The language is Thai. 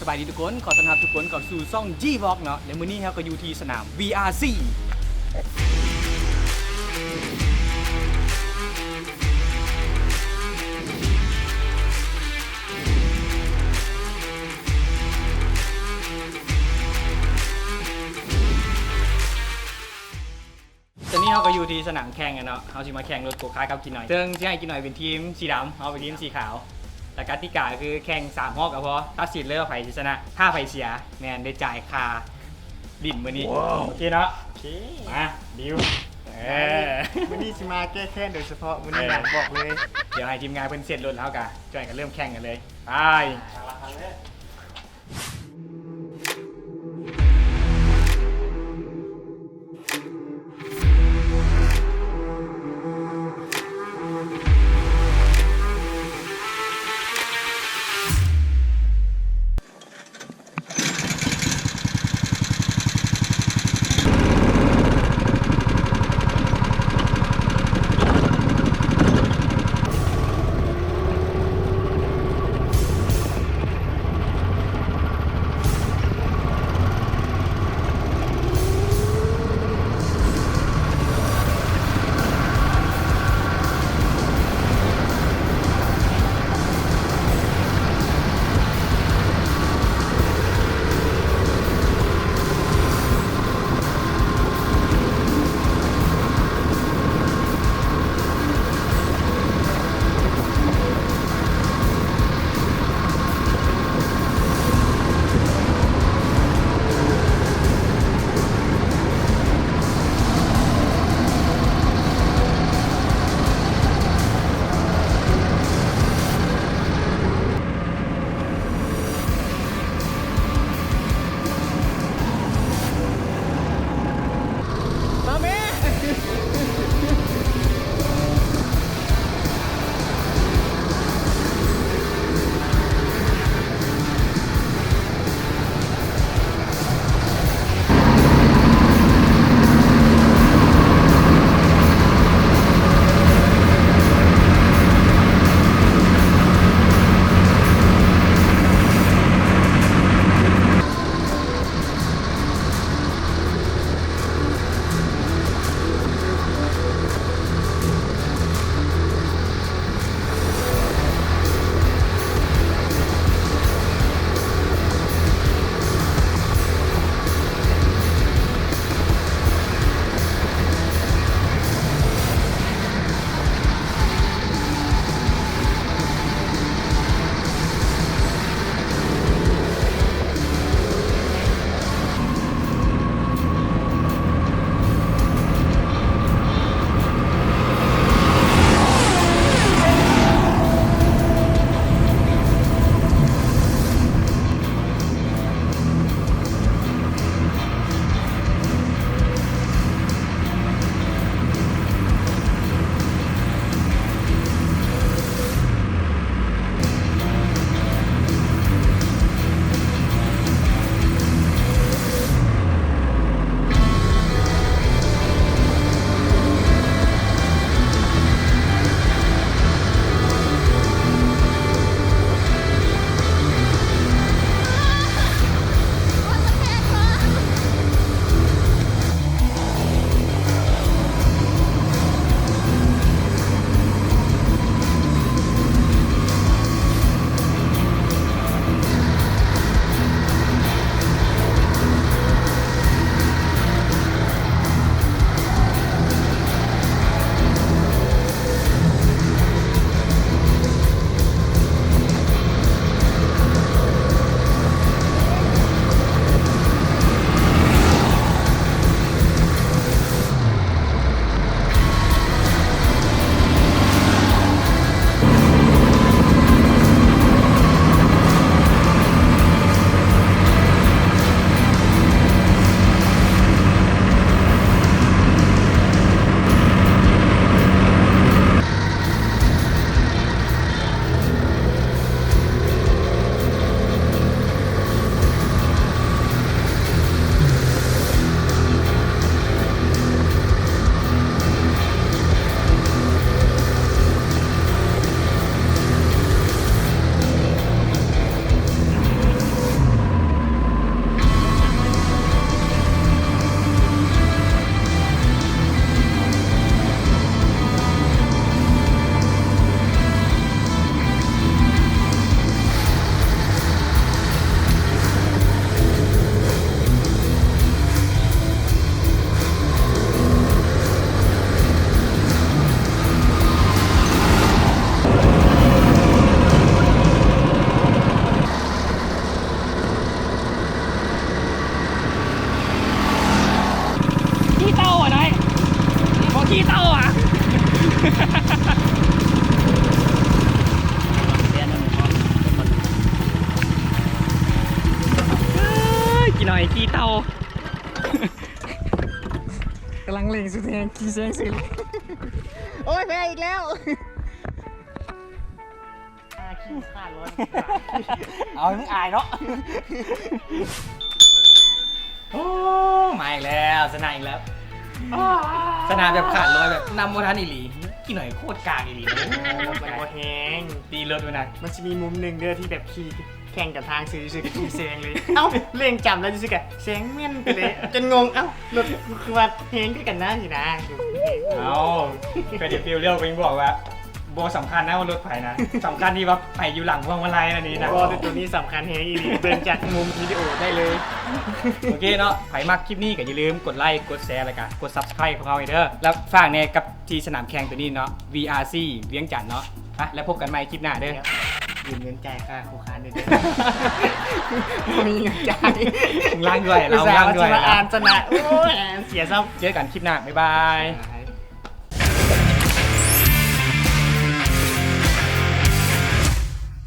สบายดีทุกคน ขอต้อนรับทุกคนเข้าสู่ซ่อง G v o g เนาะและมื้อนี้เราก็อยู่ที่สนาม VRC ตอนนี้เราก็อยู่ที่สนามแข่งกันเนาะเราจะมาแข่งรถโกคาร์กับกินหน่อยซึ่งที่ให้กินหน่อยเป็นทีมสีดำเอาเป็นทีมสีขาว แต่กติกาคือแข่ง3รอบก็พอตัดสินเลยว่าใครชนะ ถ้าใครเสียแมนได้จ่ายคาดินมื้อนี้ โอเคเนาะโอเคมาดิวเออวันนี้สิมาแก้แค้นโดยเฉพาะวันนี้อยากบอกเลย เดี๋ยวให้ทีมงานเพิ่นเสร็จรถแล้วกันจอยกันเริ่มแข่งกันเลยไป งสุดแรงขี่แซงสิโอ้ยแพ้อีกแล้วขี้ขาดร้อนเอามึงอายเนาะโอ้มาอีกแล้วสนามอีกแล้วสนามแบบขาดลอยแบบนำโมทันอีหลีกี่หน่อยโคตรกลากอีหลีโอ้มันโคแหงตีรถด้วยนะมันจะมีมุมหนึ่งเด้อที่แบบขี่ แข่งกับทางซื้อซื้อขี่แซงเลย เอ้าเล่งจำแล้วซื้อกะแซงแม่นไปเลยจนงงเอ้ารถคือว่าเฮงด้วยกันนะสินะเอาก็เดี๋ยวฟิลเรียกไปบอกว่าโบสำคัญนะว่ารถไฟนะสำคัญที่ว่าไฟอยู่หลังพวงมาลัยนะนี่นะโอ้แต่ตัวนี้สำคัญเฮงอีหลีเดินจากมุมวิดีโอได้เลยโอเคเนาะใครมากคลิปนี้ก็อย่าลืมกดไลค์กดแชร์แล้วก็กด subscribe ของเราเด้อแล้วฝากเนี่ยกับที่สนามแข่งตัวนี้เนาะ VRC เวียงจันทน์เนาะอะแล้วพบกันใหม่คลิปหน้าเด้อ ยืมเงินจ่ายค่าคู่ค้าเดือนมีเงินจ่ายล่างด้วยเราอุตส่ล่างห์ด้วยมาอ่านสนะโอ้ยอ่านเสียซ้เจอกันคลิปหน้าบ๊ายบายำ